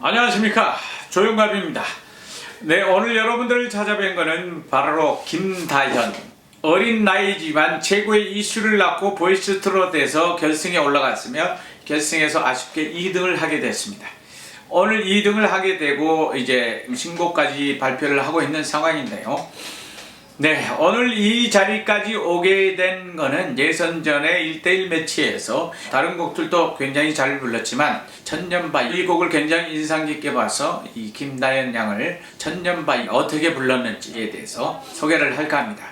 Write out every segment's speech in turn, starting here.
안녕하십니까 조용갑입니다. 네 오늘 여러분들을 찾아뵌 것은 바로 김다현 어린 나이지만 최고의 이슈를 낳고 보이스트롯에서 결승에 올라갔으며 결승에서 아쉽게 2등을 하게 됐습니다. 오늘 2등을 하게 되고 이제 신곡까지 발표를 하고 있는 상황인데요. 네, 오늘 이 자리까지 오게 된 거는 예선전의 1대1 매치에서 다른 곡들도 굉장히 잘 불렀지만 천년바위 이 곡을 굉장히 인상 깊게 봐서 이 김다현 양을 천년바위 어떻게 불렀는지에 대해서 소개를 할까 합니다.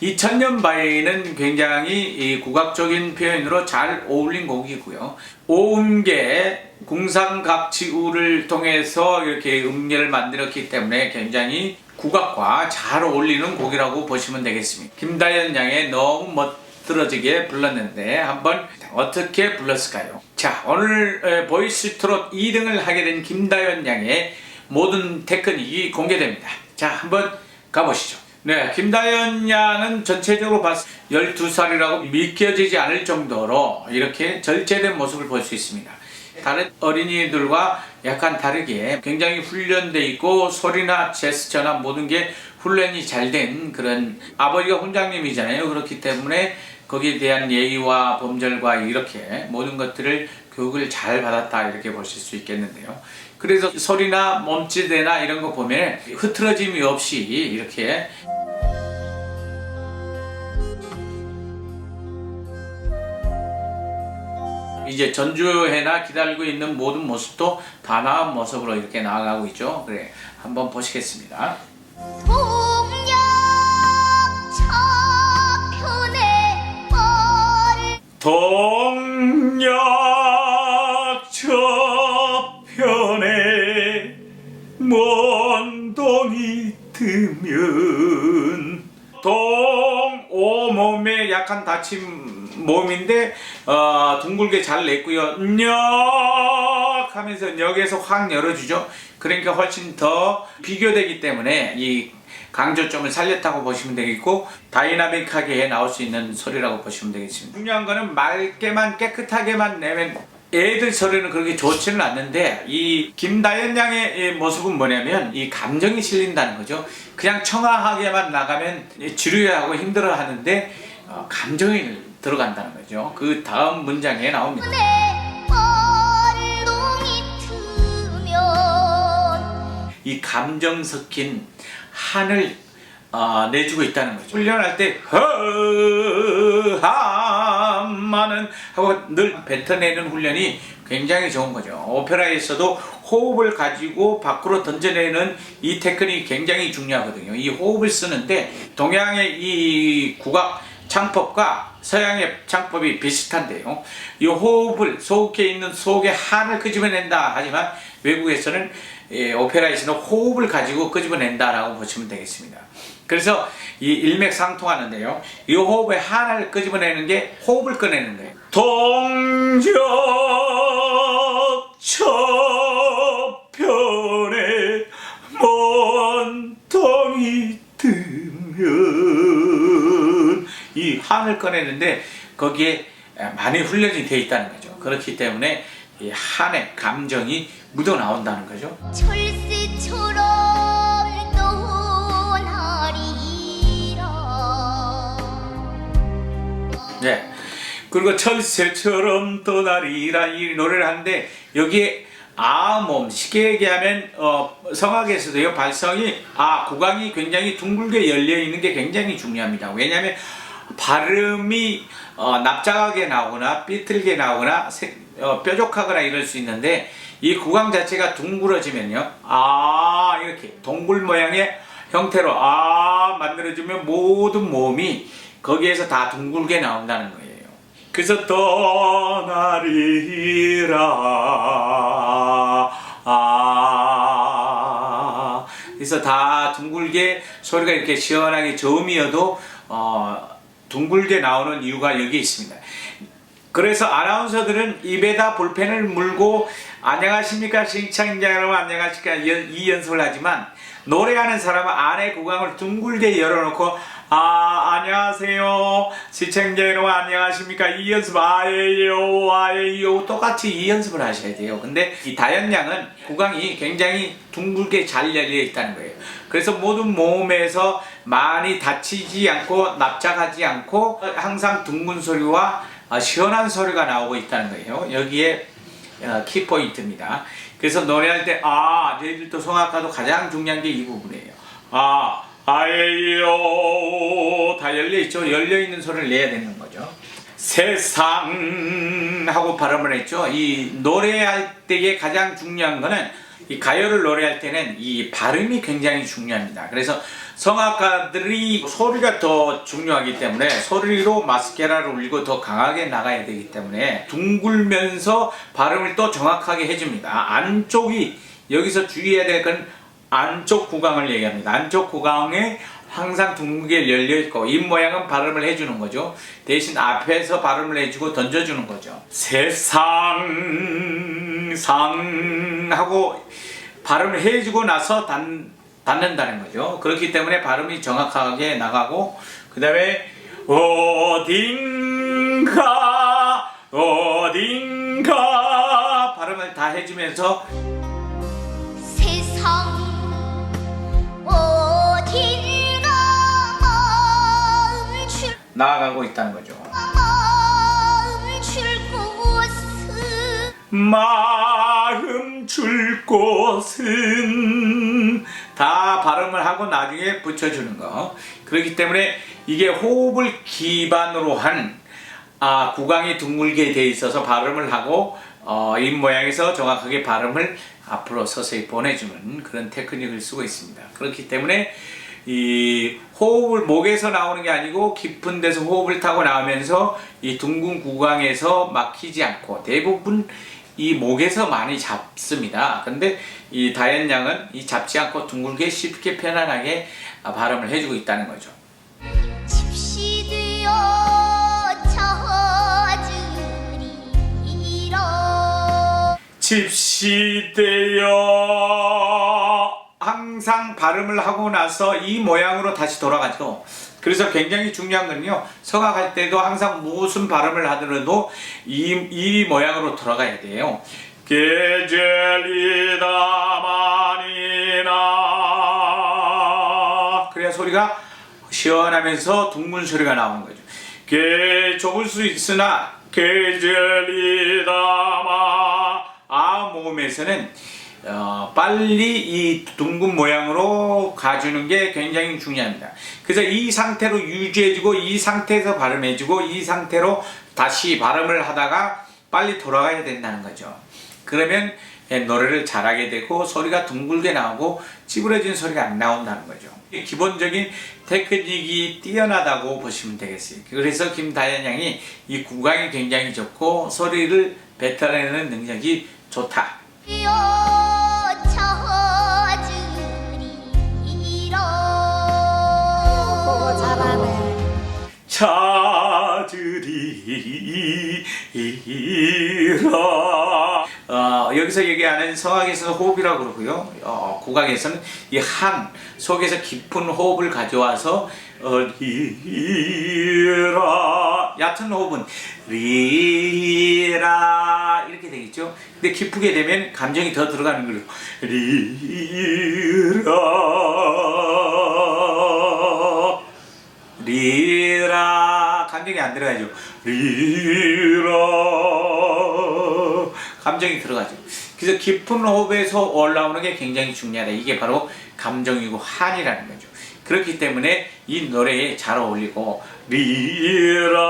이 천년바위는 굉장히 이 국악적인 표현으로 잘 어울린 곡이고요. 오음계 궁상각치우를 통해서 이렇게 음계를 만들었기 때문에 굉장히 국악과 잘 어울리는 곡이라고 보시면 되겠습니다. 김다현 양의 너무 멋들어지게 불렀는데 한번 어떻게 불렀을까요? 자 오늘 에, 보이스 트롯 2등을 하게 된 김다현 양의 모든 테크닉이 공개됩니다. 자 한번 가보시죠. 네, 김다현 양은 전체적으로 봤을 때 12살이라고 믿겨지지 않을 정도로 이렇게 절제된 모습을 볼 수 있습니다. 다른 어린이들과 약간 다르게 굉장히 훈련돼 있고 소리나 제스처나 모든 게 훈련이 잘 된 그런 아버지가 훈장님이잖아요. 그렇기 때문에 거기에 대한 예의와 범절과 이렇게 모든 것들을 교육을 잘 받았다 이렇게 보실 수 있겠는데요. 그래서 소리나 몸짓이나 이런 거 보면 흐트러짐이 없이 이렇게 이제 전주회나 기다리고 있는 모든 모습도 다 나은 모습으로 이렇게 나아가고 있죠. 그래 한번 보시겠습니다. 동력 저편에 벌 동력 저편에 먼 동이 트면 동 오몸에 약간 다 친 몸인데 어, 둥글게 잘 냈고요 역 하면서 역에서 확 열어주죠 그러니까 훨씬 더 비교되기 때문에 이 강조점을 살렸다고 보시면 되겠고 다이나믹하게 나올 수 있는 소리라고 보시면 되겠습니다. 중요한 거는 맑게만 깨끗하게만 내면 애들 소리는 그렇게 좋지는 않는데 이 김다현 양의 이 모습은 뭐냐면 이 감정이 실린다는 거죠. 그냥 청아하게만 나가면 지루해하고 힘들어하는데 어, 감정이 들어간다는 거죠. 그 다음 문장에 나옵니다. 이 감정 섞인 한을 어, 내주고 있다는 거죠. 훈련할 때 허하마는 하고 늘 뱉어내는 훈련이 굉장히 좋은 거죠. 오페라에서도 호흡을 가지고 밖으로 던져내는 이 테크닉이 굉장히 중요하거든요. 이 호흡을 쓰는데 동양의 이 국악 창법과 서양의 창법이 비슷한데요. 이 호흡을 속에 있는 속에 한을 끄집어낸다 하지만 외국에서는 예, 오페라에서는 호흡을 가지고 끄집어낸다라고 보시면 되겠습니다. 그래서 이 일맥상통하는데요. 이 호흡의 한을 끄집어내는 게 호흡을 꺼내는 거예요. 동적 꺼내는데 거기에 많이 훈련이 되어 있다는 거죠. 그렇기 때문에 이 한의 감정이 묻어 나온다는 거죠. 철새처럼 떠나리라 네. 그리고 철새처럼 떠나리라 이 노래를 하는데 여기에 아몸 쉽게 얘기하면 어, 성악에서도요 발성이 아 구강이 굉장히 둥글게 열려 있는 게 굉장히 중요합니다. 왜냐하면 발음이 어, 납작하게 나오거나 삐뚤게 나오거나 세- 어, 뾰족하거나 이럴 수 있는데 이 구강 자체가 둥그러지면요. 아 이렇게 동굴 모양의 형태로 아 만들어지면 모든 몸이 거기에서 다 둥글게 나온다는 거예요. 그래서 떠나리라. 아. 그래서 다 둥글게 소리가 이렇게 시원하게 저음이어도 어, 둥글게 나오는 이유가 여기 있습니다. 그래서 아나운서들은 입에다 볼펜을 물고 안녕하십니까 시청자 여러분 안녕하십니까 이, 연습을 하지만 노래하는 사람은 안에 구강을 둥글게 열어놓고 아 안녕하세요. 시청자 여러분 안녕하십니까? 이 연습 아예요 아예요. 똑같이 이 연습을 하셔야 돼요. 근데 이 다연양은 구강이 굉장히 둥글게 잘 열려 있다는 거예요. 그래서 모든 몸에서 많이 다치지 않고 납작하지 않고 항상 둥근 소리와 아, 시원한 소리가 나오고 있다는 거예요. 여기에 어, 키포인트입니다. 그래서 노래할 때, 아, 저희들도 성악가도 가장 중요한 게 이 부분이에요. 아, 아예요. 다 열려있죠? 열려있는 소리를 내야 되는 거죠. 세상 하고 발음을 했죠. 이 노래할 때의 가장 중요한 거는 이 가요를 노래할 때는 이 발음이 굉장히 중요합니다. 그래서 성악가들이 소리가 더 중요하기 때문에 소리로 마스케라를 울리고 더 강하게 나가야 되기 때문에 둥글면서 발음을 또 정확하게 해줍니다. 안쪽이 여기서 주의해야 될 건 안쪽 구강을 얘기합니다. 안쪽 구강에 항상 둥글게 열려 있고 입 모양은 발음을 해주는 거죠. 대신 앞에서 발음을 해주고 던져주는 거죠. 세상 상 하고 발음을 해주고 나서 단, 닫는다는 거죠. 그렇기 때문에 발음이 정확하게 나가고 그 다음에 어딘가 어딘가 발음을 다 해주면서 나아가고 있다는 거죠. 마음 줄 곳은 다 발음을 하고 나중에 붙여주는 거. 그렇기 때문에 이게 호흡을 기반으로 한 아, 구강이 둥글게 돼 있어서 발음을 하고 어, 입 모양에서 정확하게 발음을 앞으로 서서히 보내주는 그런 테크닉을 쓰고 있습니다. 그렇기 때문에 이 호흡을 목에서 나오는 게 아니고 깊은 데서 호흡을 타고 나오면서 이 둥근 구강에서 막히지 않고 대부분 이 목에서 많이 잡습니다. 근데 이 다현 양은 이 잡지 않고 둥글게 쉽게 편안하게 아, 발음을 해주고 있다는 거죠. 집시되어 항상 발음을 하고 나서 이 모양으로 다시 돌아가죠. 그래서 굉장히 중요한 건요. 성악할 때도 항상 무슨 발음을 하더라도 이, 이 모양으로 돌아가야 돼요. 계절이다마니나 그래야 소리가 시원하면서 둥근 소리가 나오는 거죠. 게 좁을 수 있으나 계절이다마 아 모음에서는 어, 빨리 이 둥근 모양으로 가주는 게 굉장히 중요합니다. 그래서 이 상태로 유지해주고 이 상태에서 발음해주고 이 상태로 다시 발음을 하다가 빨리 돌아가야 된다는 거죠. 그러면 예, 노래를 잘하게 되고 소리가 둥글게 나오고 찌그러진 소리가 안 나온다는 거죠. 기본적인 테크닉이 뛰어나다고 보시면 되겠어요. 그래서 김다현 양이 이 구강이 굉장히 좋고 소리를 뱉어내는 능력이 좋다. 찾으리라. 어, 여기서 얘기하는 성악에서는 호흡이라고 그러고요. 어, 국악에서는 이한 속에서 깊은 호흡을 가져와서 어, 리라. 얕은 호흡은 리라. 이렇게 되겠죠. 근데 깊게 되면 감정이 더 들어가는 거예요. 리라 감정이 안 들어가죠. 리라. 감정이 들어가죠. 그래서 깊은 호흡에서 올라오는 게 굉장히 중요하다. 이게 바로 감정이고 한이라는 거죠. 그렇기 때문에 이 노래에 잘 어울리고 리라.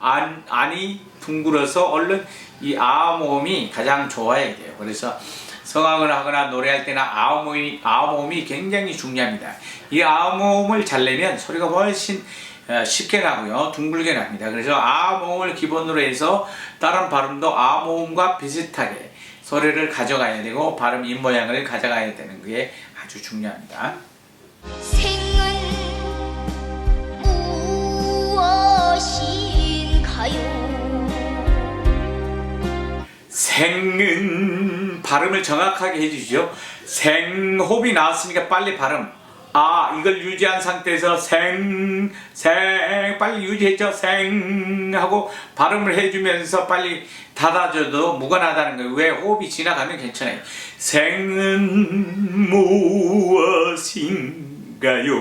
안, 안이 둥글어서 얼른 이 아모음이 가장 좋아야 돼요. 그래서 성악을 하거나 노래할 때나 아모음이, 아모음이 굉장히 중요합니다. 이 아모음을 잘 내면 소리가 훨씬 어, 쉽게 나고요. 둥글게 납니다. 그래서 아 모음을 기본으로 해서 다른 발음도 아 모음과 비슷하게 소리를 가져가야 되고 발음 입 모양을 가져가야 되는 게 아주 중요합니다. 생은 무엇인가요 생은 발음을 정확하게 해주시죠. 생호흡이 나왔으니까 빨리 발음. 아 이걸 유지한 상태에서 생, 생 빨리 유지했죠. 생 하고 발음을 해주면서 빨리 닫아줘도 무관하다는 거예요. 왜? 호흡이 지나가면 괜찮아요. 생은 무엇인가요?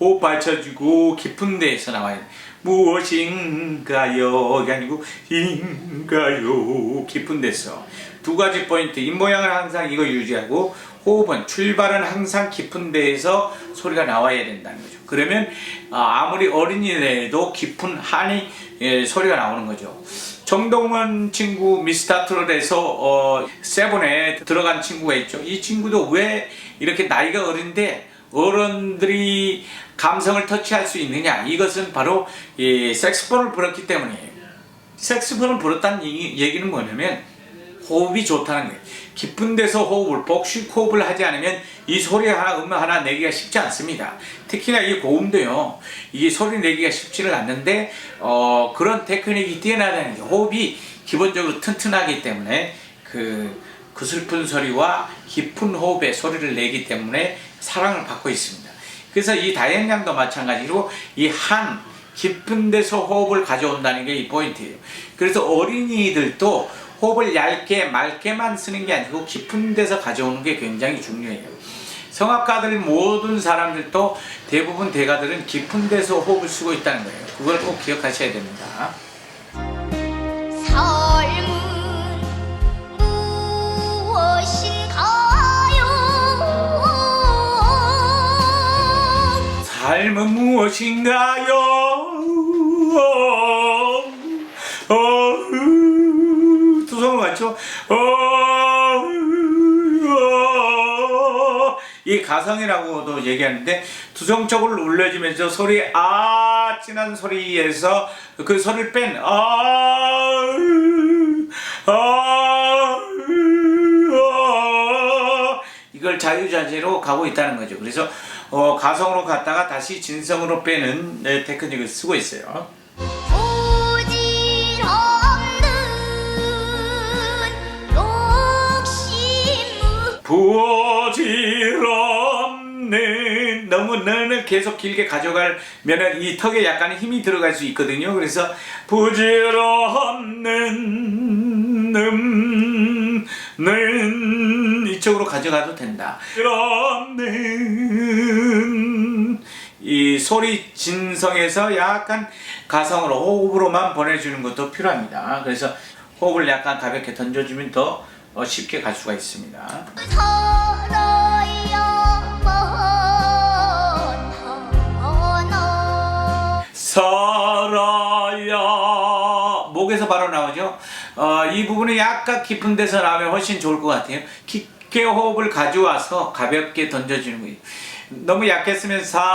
호흡 받쳐주고 깊은 데에서 나와야 돼 무엇인가요? 이게 아니고 인가요? 깊은 데서. 두 가지 포인트. 입모양을 항상 이거 유지하고 호흡은 출발은 항상 깊은 데에서 소리가 나와야 된다는 거죠. 그러면 아, 아무리 어린이라도 깊은 한이 예, 소리가 나오는 거죠. 정동원 친구 미스터 트롯에서 어, 세븐에 들어간 친구가 있죠. 이 친구도 왜 이렇게 나이가 어린데 어른들이 감성을 터치할 수 있느냐? 이것은 바로 이 색스폰을 불었기 때문이에요. 색스폰을 불었다는 얘기, 얘기는 뭐냐면 호흡이 좋다는 거예요 깊은 데서 호흡을 복식 호흡을 하지 않으면 이 소리 하나 음악 하나 내기가 쉽지 않습니다 특히나 이 고음도요 이게 소리 내기가 쉽지를 않는데 어, 그런 테크닉이 뛰어나다는 게 호흡이 기본적으로 튼튼하기 때문에 그, 그 슬픈 소리와 깊은 호흡의 소리를 내기 때문에 사랑을 받고 있습니다. 그래서 이 다현양도 마찬가지로 이 한 깊은 데서 호흡을 가져온다는 게 이 포인트예요. 그래서 어린이들도 호흡을 얇게 맑게만 쓰는 게 아니고 깊은 데서 가져오는 게 굉장히 중요해요. 성악가들 모든 사람들도 대부분 대가들은 깊은 데서 호흡을 쓰고 있다는 거예요. 그걸 꼭 기억하셔야 됩니다. 삶은 무엇인가요? 삶은 무엇인가요? 이 가성이라고도 얘기하는데 두성적으로 울려지면서 소리 아 진한 소리에서 그 소리를 뺀 아, 아, 아, 이걸 자유자재로 가고 있다는 거죠. 그래서 어, 가성으로 갔다가 다시 진성으로 빼는 네, 테크닉을 쓰고 있어요. 부질 너는 계속 길게 가져가면 이 턱에 약간 힘이 들어갈 수 있거든요. 그래서 부질없는 는 이쪽으로 가져가도 된다. 없는 이 소리 진성에서 약간 가성으로 호흡으로만 보내주는 것도 필요합니다. 그래서 호흡을 약간 가볍게 던져주면 더 어, 쉽게 갈 수가 있습니다. 살아야 목에서 바로 나오죠. 어, 이 부분은 약간 깊은 데서 나오면 훨씬 좋을 것 같아요. 깊게 호흡을 가져와서 가볍게 던져주는 거예요. 너무 약했으면 살아야만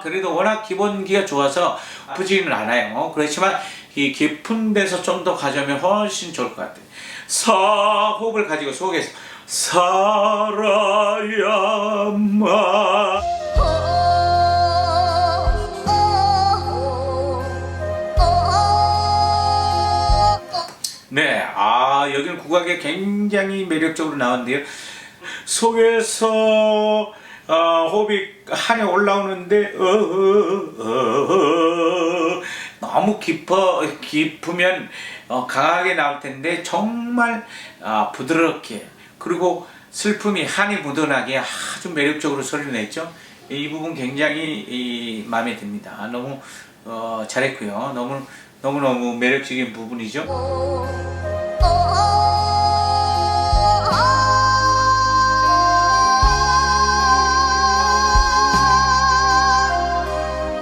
그래도 워낙 기본기가 좋아서 아프지는 않아요. 그렇지만 이 깊은 데서 좀 더 가져오면 훨씬 좋을 것 같아요. 사 호흡을 가지고 속에서 살아야만 아 여기는 국악이 굉장히 매력적으로 나오는데요. 속에서 어, 호흡이 한에 올라오는데 어, 어, 어, 너무 깊어 깊으면 어, 강하게 나올 텐데 정말 아, 부드럽게 그리고 슬픔이 한이 묻어나게 아주 매력적으로 소리를 냈죠. 이 부분 굉장히 이, 마음에 듭니다. 너무 어, 잘했고요. 너무 너무 너무 매력적인 부분이죠.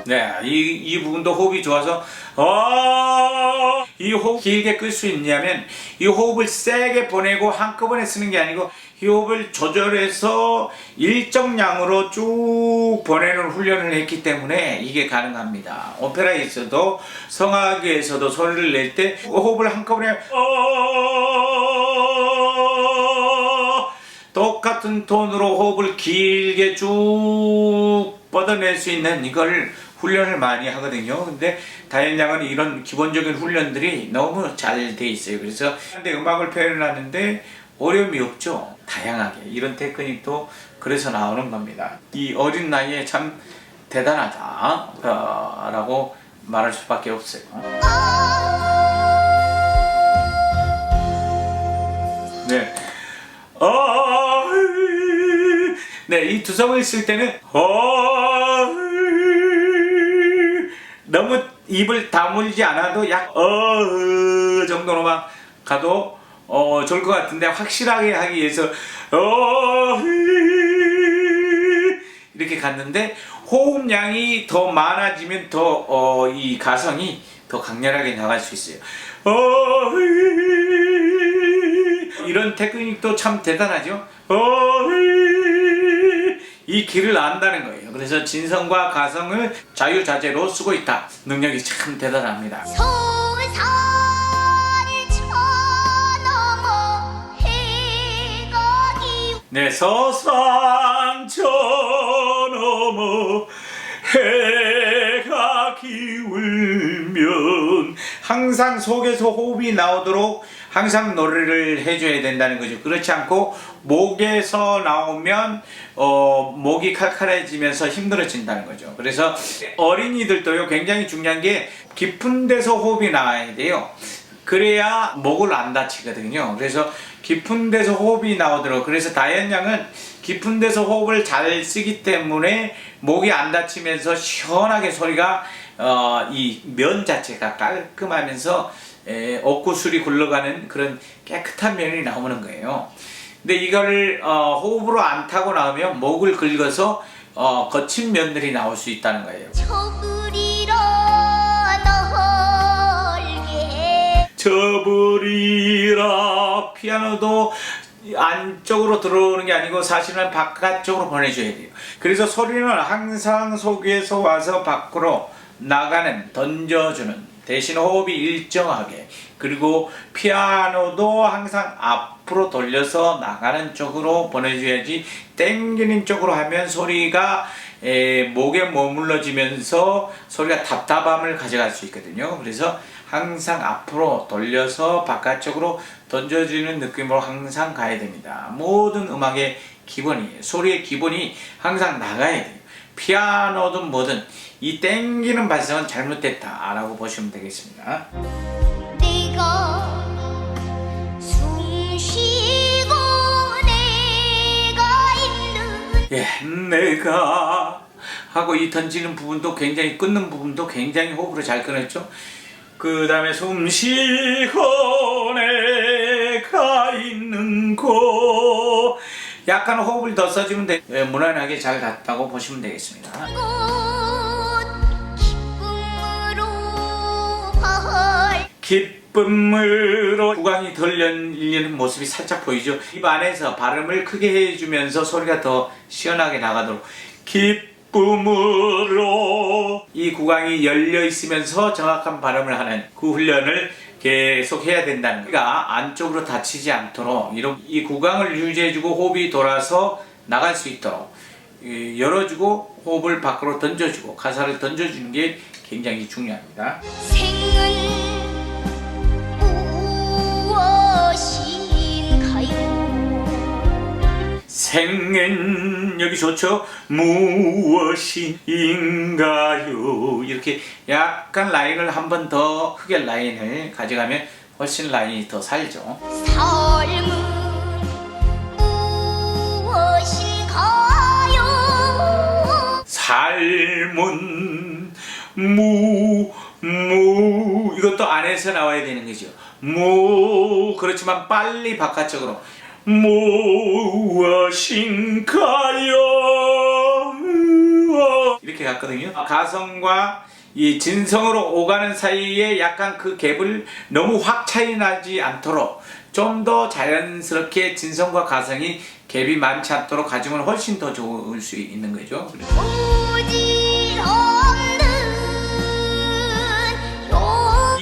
네, 이, 이 부분도 호흡이 좋아서, 어, 이 호흡 길게 끌 수 있냐면, 이 호흡을 세게 보내고 한꺼번에 쓰는 게 아니고, 이 호흡을 조절해서 일정량으로 쭉 보내는 훈련을 했기 때문에 이게 가능합니다. 오페라에서도, 성악에서도 소리를 낼 때, 호흡을 한꺼번에, 어, 똑같은 톤으로 호흡을 길게 쭉 뻗어낼 수 있는 이걸 훈련을 많이 하거든요. 근데 다현양은 이런 기본적인 훈련들이 너무 잘 돼 있어요. 그래서 근데 음악을 표현하는데 어려움이 없죠. 다양하게 이런 테크닉도 그래서 나오는 겁니다. 이 어린 나이에 참 대단하다라고 말할 수밖에 없어요. 네. 어, 네, 이 두성을 쓸 때는 어, 너무 입을 다물지 않아도 약 어 정도로만 가도 어 좋을 것 같은데 확실하게 하기 위해서 어 이렇게 갔는데 호흡량이 더 많아지면 더어이 가성이 더 강렬하게 나갈 수 있어요. 어 이런 테크닉도 참 대단하죠. 어이 길을 안다는 거예요. 그래서 진성과 가성을 자유자재로 쓰고 있다. 능력이 참 대단합니다. 기 네, 서산 저 넘어 해가 기울면 항상 속에서 호흡이 나오도록 항상 노래를 해줘야 된다는 거죠. 그렇지 않고 목에서 나오면 어, 목이 칼칼해지면서 힘들어진다는 거죠. 그래서 어린이들도요 굉장히 중요한 게 깊은 데서 호흡이 나와야 돼요. 그래야 목을 안 다치거든요. 그래서 깊은 데서 호흡이 나오도록 그래서 다현 양은 깊은 데서 호흡을 잘 쓰기 때문에 목이 안 다치면서 시원하게 소리가 어, 이 면 자체가 깔끔하면서 에, 옥구술이 굴러가는 그런 깨끗한 면이 나오는 거예요. 근데 이거를 어, 호흡으로 안 타고 나오면 목을 긁어서 어, 거친 면들이 나올 수 있다는 거예요. 저버리라 피아노도 안쪽으로 들어오는 게 아니고 사실은 바깥쪽으로 보내줘야 돼요. 그래서 소리는 항상 속에서 와서 밖으로 나가는 던져주는 대신 호흡이 일정하게 그리고 피아노도 항상 앞으로 돌려서 나가는 쪽으로 보내줘야지 땡기는 쪽으로 하면 소리가 에, 목에 머물러지면서 소리가 답답함을 가져갈 수 있거든요. 그래서 항상 앞으로 돌려서 바깥쪽으로 던져지는 느낌으로 항상 가야 됩니다. 모든 음악의 기본이에요. 소리의 기본이 항상 나가야 돼요. 피아노든 뭐든 이 땡기는 발성은 잘못됐다 라고 보시면 되겠습니다. 내가 숨 쉬고 내가 있는 예, 내가 하고 이 던지는 부분도 굉장히 끊는 부분도 굉장히 호흡으로 잘 끊었죠. 그 다음에 숨 쉬고 내가 있는 곳 약간 호흡을 더 써주면 돼. 예, 무난하게 잘 갔다고 보시면 되겠습니다. 기쁨으로 구강이 덜 열리는 모습이 살짝 보이죠. 입 안에서 발음을 크게 해주면서 소리가 더 시원하게 나가도록 기 쁨으로 이 구강이 열려 있으면서 정확한 발음을 하는 그 훈련을 계속 해야 된다는 거예요. 그러니까 안쪽으로 다치지 않도록 이런 이 구강을 유지해주고 호흡이 돌아서 나갈 수 있도록 이, 열어주고 호흡을 밖으로 던져주고 가사를 던져주는 게 굉장히 중요합니다. 생은 무엇인 생은 여기 좋죠? 무엇인가요? 이렇게 약간 라인을 한 번 더 크게 라인을 가져가면 훨씬 라인이 더 살죠. 삶은 무, 무, 이것도 안에서 나와야 되는 거죠. 무, 그렇지만 빨리 바깥쪽으로. 무엇인가요? 이렇게 갔거든요. 가성과 이 진성으로 오가는 사이에 약간 그 갭을 너무 확 차이 나지 않도록 좀 더 자연스럽게 진성과 가성이 갭이 많지 않도록 가지면 훨씬 더 좋을 수 있는 거죠.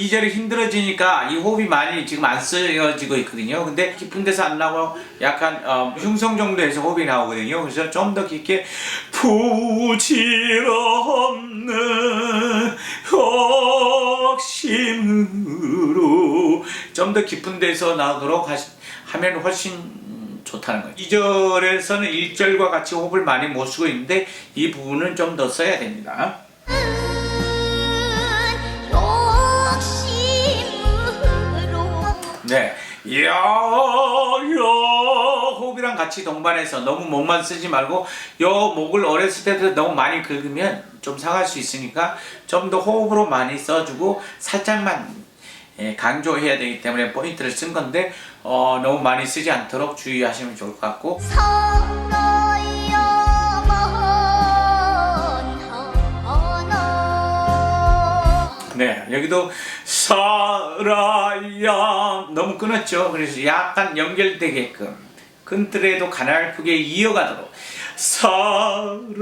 요 2절이 힘들어지니까 이 호흡이 많이 지금 안 쓰여지고 있거든요. 근데 깊은 데서 안 나오고 약간 어, 흉성 정도에서 호흡이 나오거든요. 그래서 좀 더 깊게 부질없는 욕심으로 좀 더 깊은 데서 나오도록 하시, 하면 훨씬 좋다는 거예요. 2절에서는 1절과 같이 호흡을 많이 못 쓰고 있는데 이 부분은 좀 더 써야 됩니다. 욕심으로 네. 야, 야, 호흡이랑 같이 동반해서 너무 목만 쓰지 말고 요 목을 어렸을 때도 너무 많이 긁으면 좀 상할 수 있으니까 좀 더 호흡으로 많이 써주고 살짝만 예, 강조해야 되기 때문에 포인트를 쓴 건데 어, 너무 많이 쓰지 않도록 주의하시면 좋을 것 같고 살아 네, 여기도 살아야 너무 끊었죠. 그래서 약간 연결되게끔 큰 틀에도 가냘프게 이어가도록 살아야만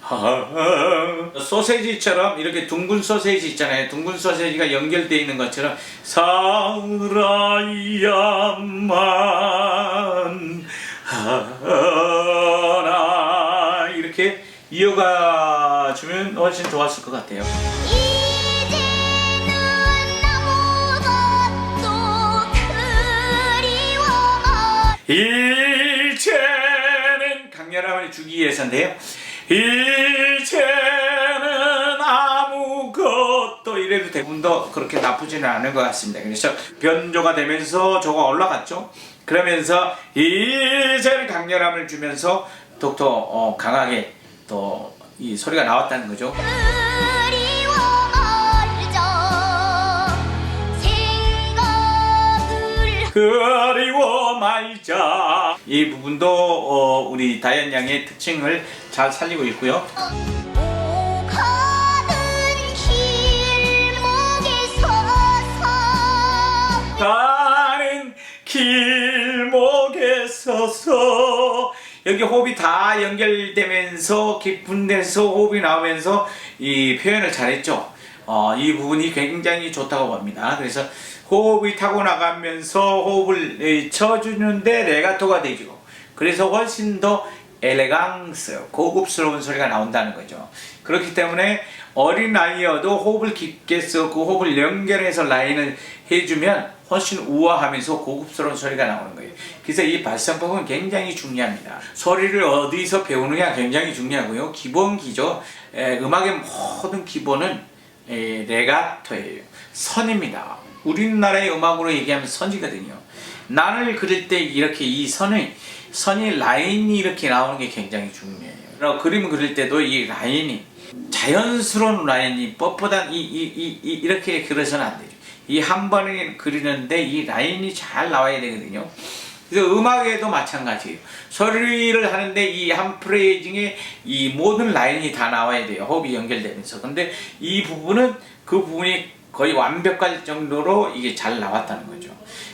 하 소세지처럼 이렇게 둥근 소세지 있잖아요. 둥근 소세지가 연결되어 있는 것처럼 살아야만 훨씬 좋았을 것 같아요. 이제는 강렬함을 주기 위해서인데요. 이제는 아무것도 이래도 대부분도 그렇게 나쁘지는 않은 것 같습니다. 그래서 변조가 되면서 저거 올라갔죠. 그러면서 이제는 강렬함을 주면서 더욱더 어, 강하게 또 이 소리가 나왔다는 거죠. 그리워 말자. 이 부분도 어, 우리 다현 양의 특징을 잘 살리고 있고요. 오가는 길목에 서서 가는 길목에 서서 여기 호흡이 다 연결되면서 깊은 데서 호흡이 나오면서 이 표현을 잘했죠. 어, 이 부분이 굉장히 좋다고 봅니다. 그래서 호흡이 타고 나가면서 호흡을 에, 쳐주는데 레가토가 되죠. 그래서 훨씬 더 엘레강스, 고급스러운 소리가 나온다는 거죠. 그렇기 때문에 어린 아이여도 호흡을 깊게 쓰고 호흡을 연결해서 라인을 해주면 훨씬 우아하면서 고급스러운 소리가 나오는 거예요. 그래서 이 발성법은 굉장히 중요합니다. 소리를 어디서 배우느냐 굉장히 중요하고요. 기본기죠. 에, 음악의 모든 기본은 에, 레가토예요. 선입니다. 우리나라의 음악으로 얘기하면 선이거든요. 난을 그릴 때 이렇게 이 선의 선이 라인이 이렇게 나오는 게 굉장히 중요해요. 그리고 그림 그릴 때도 이 라인이 자연스러운 라인이 뻣뻣한 이, 이, 이, 이 이렇게 그려서는 안 되죠. 이 한 번에 그리는데 이 라인이 잘 나와야 되거든요. 그래서 음악에도 마찬가지예요. 소리를 하는데 이 한 프레이징에 이 모든 라인이 다 나와야 돼요. 호흡이 연결되면서. 근데 이 부분은 그 부분이 거의 완벽할 정도로 이게 잘 나왔다는 거죠.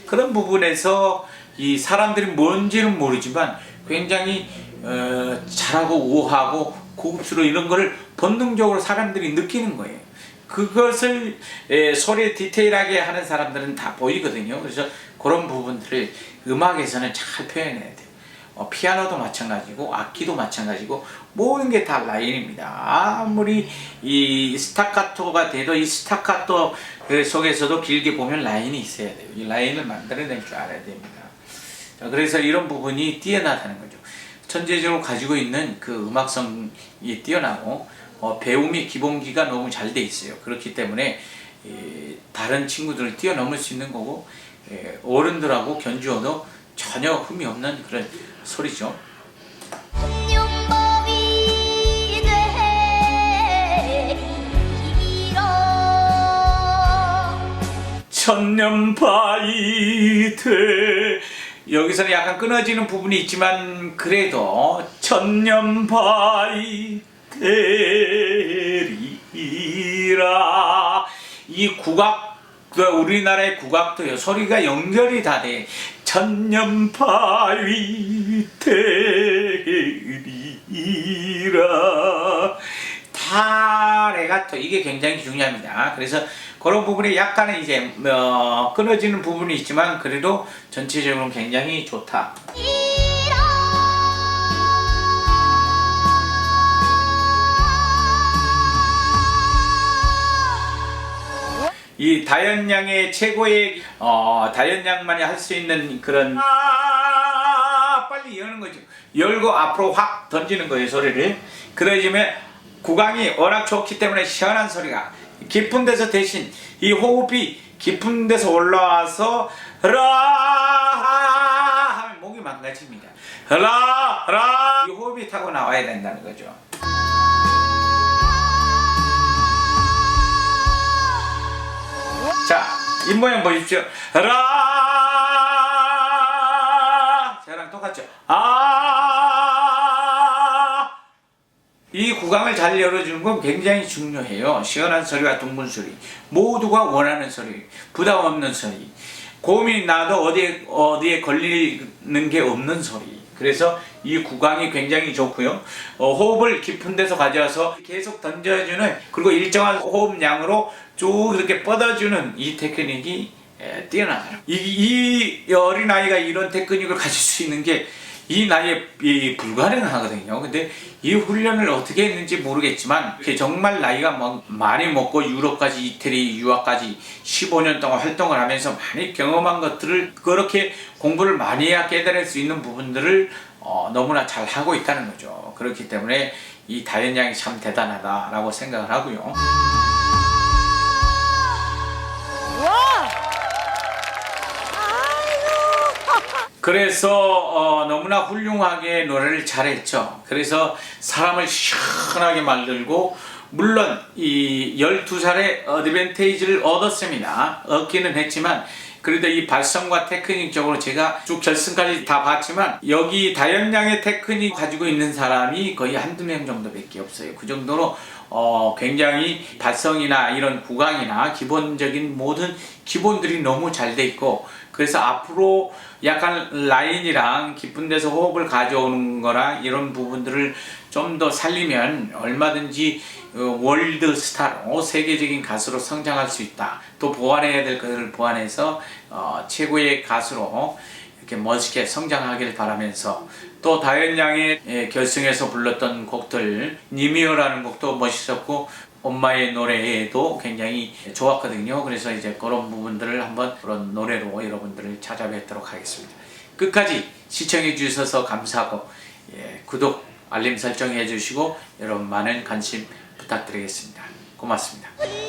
그런 부분에서 이 사람들이 뭔지는 모르지만 굉장히 어, 잘하고 우아하고 고급스러워 이런 거를 본능적으로 사람들이 느끼는 거예요. 그것을 에, 소리에 디테일하게 하는 사람들은 다 보이거든요. 그래서 그런 부분들을 음악에서는 잘 표현해야 돼요. 어, 피아노도 마찬가지고 악기도 마찬가지고 모든 게 다 라인입니다. 아무리 이 스타카토가 돼도 이 스타카토 그 속에서도 길게 보면 라인이 있어야 돼요. 이 라인을 만들어낼 줄 알아야 됩니다. 자, 그래서 이런 부분이 뛰어나다는 거죠. 천재적으로 가지고 있는 그 음악성이 뛰어나고 어, 배움이 기본기가 너무 잘 돼 있어요. 그렇기 때문에 예, 다른 친구들을 뛰어넘을 수 있는 거고 예, 어른들하고 견주어도 전혀 흠이 없는 그런 소리죠. 천년바이 돼 여기서는 약간 끊어지는 부분이 있지만 그래도 천년바이 되리라 이 국악 그 우리나라의 국악도요 소리가 연결이 다 돼 천년바위 되리라 다 레가토 이게 굉장히 중요합니다. 그래서 그런 부분에 약간은 이제 어, 끊어지는 부분이 있지만 그래도 전체적으로 굉장히 좋다. 이 다현양의 최고의 어, 다현양만이 할 수 있는 그런 아 빨리 여는 거죠. 열고 앞으로 확 던지는 거예요 소리를. 그러지면 구강이 워낙 좋기 때문에 시원한 소리가 깊은 데서 대신 이 호흡이 깊은 데서 올라와서 라 하면 목이 망가집니다. 라라 이 호흡이 타고 나와야 된다는 거죠. 입모양 보십시오. 라 저랑 똑같죠? 아. 이 구강을 잘 열어주는 건 굉장히 중요해요. 시원한 소리와 둥근 소리, 모두가 원하는 소리, 부담 없는 소리, 고민 나도 어디에 어디에 걸리는 게 없는 소리. 그래서 이 구강이 굉장히 좋고요. 어, 호흡을 깊은 데서 가져와서 계속 던져주는 그리고 일정한 호흡량으로 쭉 이렇게 뻗어주는 이 테크닉이 에, 뛰어나요. 이, 이 어린 아이가 이런 테크닉을 가질 수 있는 게 이 나이에 이 불가능하거든요. 근데 이 훈련을 어떻게 했는지 모르겠지만 정말 나이가 뭐 많이 먹고 유럽까지 이태리 유학까지 15년 동안 활동을 하면서 많이 경험한 것들을 그렇게 공부를 많이 해야 깨달을 수 있는 부분들을 어, 너무나 잘 하고 있다는 거죠. 그렇기 때문에 이 다현 양이 참 대단하다라고 생각을 하고요. 그래서 어, 너무나 훌륭하게 노래를 잘했죠. 그래서 사람을 시원하게 만들고 물론 이 12살의 어드밴테이지를 얻었습니다. 얻기는 했지만 그래도 이 발성과 테크닉적으로 제가 쭉 결승까지 다 봤지만 여기 다연량의 테크닉 가지고 있는 사람이 거의 한두 명 정도밖에 없어요. 그 정도로 어, 굉장히 발성이나 이런 구강이나 기본적인 모든 기본들이 너무 잘 돼 있고 그래서 앞으로 약간 라인이랑 깊은 데서 호흡을 가져오는 거랑 이런 부분들을 좀 더 살리면 얼마든지 어, 월드 스타로 세계적인 가수로 성장할 수 있다. 또 보완해야 될 것을 보완해서 어, 최고의 가수로 이렇게 멋있게 성장하길 바라면서 또 다현 양의 예, 결승에서 불렀던 곡들 님이여라는 곡도 멋있었고 엄마의 노래도 굉장히 좋았거든요. 그래서 이제 그런 부분들을 한번 그런 노래로 여러분들을 찾아뵙도록 하겠습니다. 끝까지 시청해 주셔서 감사하고 예, 구독 알림 설정해 주시고 여러분 많은 관심 부탁드리겠습니다. 고맙습니다.